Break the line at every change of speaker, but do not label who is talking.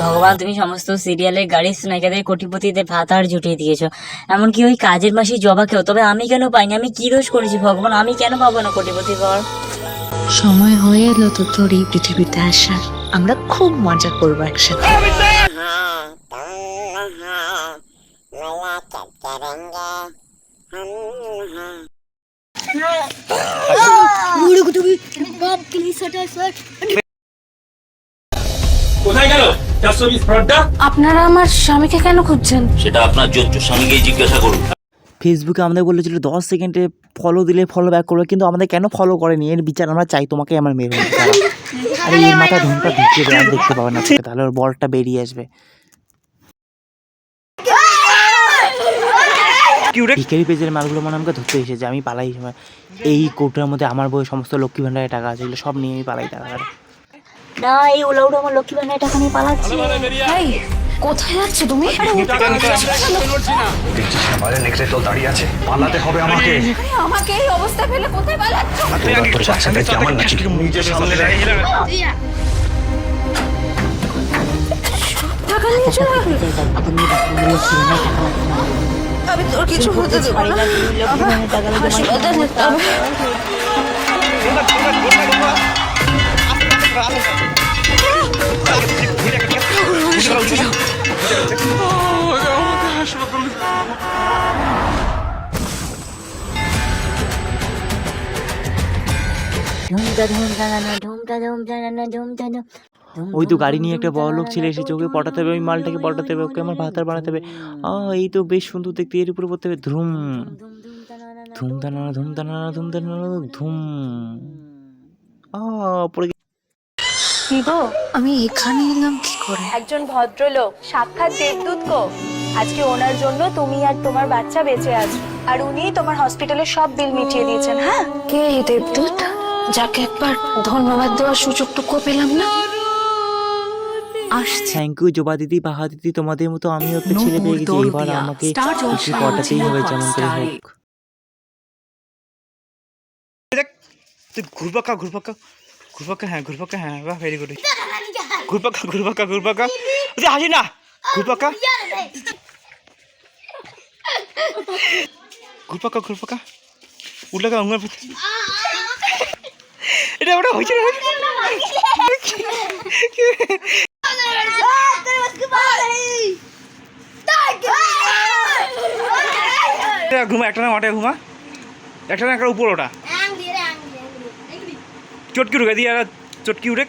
ভগবান তুমি সমস্ত সিরিয়ালের গাড়ির নায়িকাদের কোটিপতিদের ভাত আর জুটিয়ে দিয়েছ। এমনকি ওই কাজের মাসি জবাকেও তবে আমি কেন পাইনি? আমি কি দোষ করেছি ভগবান? আমি কেন পাবো না কোটিপতি ঘর
সময় হয়ে এলো তো তোর এই পৃথিবীতে আসার। আমরা খুব মজা করব একসাথে।
কোথায়
আপনারা আমার স্বামীকে কেন খুঁজছেন?
সেটা আপনার জোচ্চ স্বামীকেই জিজ্ঞাসা করুন।
ফেসবুকে আমাদের বলেছিল দশ সেকেন্ডে ফলো দিলে ফলো ব্যাক করবে কিন্তু আমাদের কেন ফলো করেনি? এর বিচার আমরা চাই তোমাকে আমার মেরে। আরে এর মাথা ধনটা ঢুকিয়ে দেয় দেখতে পাবে না তাহলে ওর বলটা বেরিয়ে আসবে। ভিকারি পেজের মালগুলো মনে আমাকে ধরতে এসেছে আমি পালাই। এই কোটার মধ্যে আমার বই সমস্ত লক্ষ্মী ভান্ডারের টাকা আছে এগুলো সব নিয়ে আমি পালাই টাকা
না এই ওলা উঠে আমার লক্ষ্মী ভান্ডার টাকা নিয়ে পালাচ্ছে।
এই কোথায় যাচ্ছ তুমি?
দেখছিস না বাইরে নেকড়ে দল দাঁড়িয়ে আছে? পালাতে হবে আমাকে।
আমাকে এই অবস্থা ফেলে কোথায় পালাচ্ছ?
তোরা তোর বাচ্চাদেরকে আমার নাকি নিজের সামনে দেখ।
টাকা নিয়ে চলে আমি তোর কিছু হতে দেবো না। হাসপাতালে
ওই তো গাড়ি নিয়ে একটা বড় লোক ছেলে এসে চোখে পটাতে হবে ওই মালটাকে পটাতে হবে ওকে আমার ভাতার বানাতে হবে এই তো বেশ সুন্দর দেখতে এর উপরে পড়তে হবে ধ্রুম ধুম দানা ধুম দানা ধুম দানা ধুম পড়ে
কি গো? আমি এখানে এলাম কি করে?
একজন ভদ্রলোক সাক্ষাৎ দেবদূত গো। আজকে ওনার জন্য তুমি আর তোমার বাচ্চা বেঁচে আছো। আর উনিই তোমার হসপিটালের সব বিল মিটিয়ে দিয়েছেন হ্যাঁ?
কে এই দেবদূত? যাকে একবার ধন্যবাদ দেওয়ার সুযোগটুকু পেলাম না। আসছে।
থ্যাংক ইউ জোবা দিদি বাহা দিদি তোমাদের মতো আমিও একটা ছেলে পেয়ে গেছি। এবার আমাকে কিছু পটাতেই হবে যেমন করে হোক।
তুই ঘুরপাকা ঘুরপাকা ঘুরপাকা হ্যাঁ ঘুরপাকা হ্যাঁ বাহ ভেরি গুড ঘুরপাকা ঘুরপাকা ঘুরপাকা। তুই হাসি না ঘুরপাকা। ঘুরপাকা ঘুরপাকা। উল্টাকা উঙ্গার এটা ওটা হয়েছে না? ঘুমা একটা না মাঠে ঘুমা। একটা না একটা উপর ওটা। চটকি ঢুকে দিয়ে চটকি উঠে